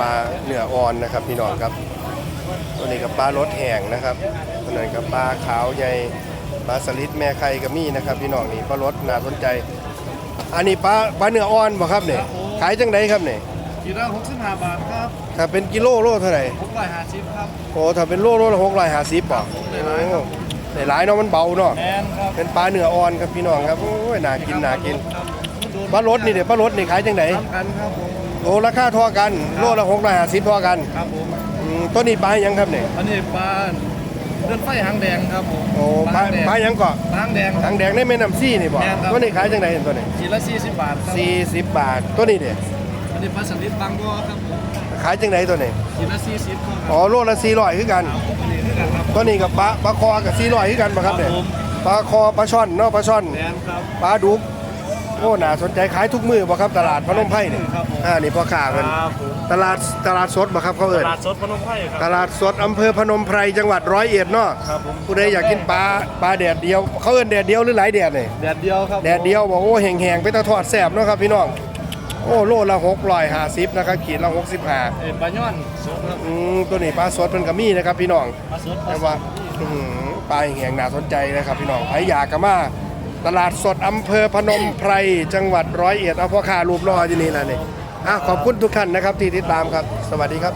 ปลาเนื้ออ่อนนะครับพี่น้องครับ ตัวนี้กับปลารสแห้งนะครับตัวนั้นกับปลาขาวใหญ่ปลาสลิดแม่ไข่ก็มีนะครับ พี่น้องนี่ปลารสน่าสนใจ อันนี้ปลาปลาเนื้ออ่อนบ่ครับเนี่ยขายจังไดครับเนี่ยกิโลหกสิบห้าบาทครับถ้าเป็นกิโลโลเท่าไหร่หกร้อยห้าสิบครับโอ้ถ้าเป็นโลโลละหกร้อยห้าสิบบ่ได้หลายครับได้หลายเนาะมันเบาเนาะแมนครับเป็นปลาเนื้ออ่อนครับพี่น้องครับโอ้ยน่ากินน่ากินครับปลารสนี่เดี๋ยวปลารสนี่ขายจังไดทำกันครับผม โลราคาเท่ากันโลละหกร้อยห้าสิบเท่ากันครับผมอืมตัวนี้ปลาหยังครับเนี่ยอันนี้ปลาเดินไฟหางแดงครับผมโอ้ปลาหางแดงปลาหยังเกาะปลาหางแดงทางแดงในแม่น้ำซี่นี่บ่แม่นครับ ตัวนี้ขายจังไดเห็นตัวนี้ขีดละสี่สิบบาทครับสี่สิบบาทตัวนี้เด้อันนี้ปลาสลิดบางบัวครับผมขายจังไดตัวนี้ขีดละสี่สิบครับอ๋อโลละสี่ร้อยคือกันอันนี้คือกันครับ ตัวนี้กับปลาปลาคอกับสี่ร้อยคือกันบ่ครับเนี่ยครับผม ปลาคอปลาช่อนเนาะปลาช่อนแมนครับปลาดุก โอ้น่าสนใจขายทุกมื้อบ่ครับตลาดพนมไพรนี่ครับผม อ่านี่พ่อค้าเพิ่นครับผมตลาดตลาดสดบ่ครับเขาเอิ้นตลาดสดพนมไพรคตรับ ลาดสดอำเภอพนมไพรจังหวัดร้อยเอ็ดเนาะครับผม ผู้ใดอยากกินปลาปลาแดดเดียว เขาเอิ้นแดดเดียวหรือหลายแดดนี่แดดเดียวครับแดดเดียวบอกโอ้แห้งๆไปตะทอดแซ่บเนาะครับพี่น้อง โอ้โลละ650นะครับขีดละ65เอ็นปลาย่อนสดครับอืมตัวนี้ปลาสดเพิ่นก็มีนะครับพี่น้องปลาสดปลาแต่สว่าดอื้อหือปลาแห้งๆน่าสนใจนะครับพี่น้องใครอยากก็มา ตลาดสดอำเภอพนมไพรจังหวัดร้อยเอ็ดเอาพ่อค้ารูปรอที่นี่นะนี่อะขอบคุณทุกท่านนะครับที่ติดตามครับ สวัสดีครับ